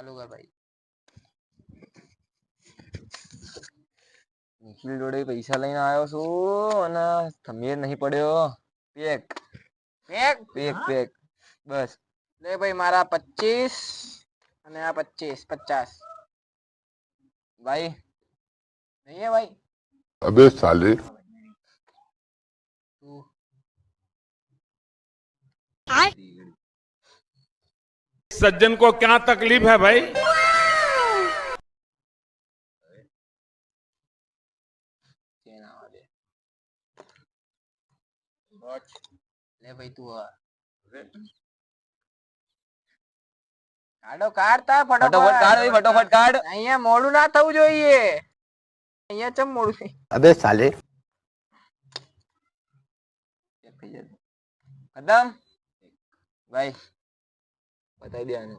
ચાલુ કર ભાઈ નિખિલ જોડે પૈસા લઈને આવ્યો છું અને થમીર નહીં પડ્યો પેક પેક પેક પેક બસ લે ભાઈ મારા પચીસ અને આ પચીસ પચાસ ભાઈ નહીં હે ભાઈ अबे साले તું सज्जन को क्या तकलीफ है भाई ચેન આવવા દે વોચ લે ભાઈ તું હવે કાઢો કાઢતા ફટાફટ ફટોફટ કાઢ ભાઈ, ફટોફટ કાઢ અહીંયા મોડું ના થવું જોઈએ અહીંયા ચમ મોડું થઈ અબે સાલે ચેક થઈ જશે ખતમ ભાઈ kwa tabia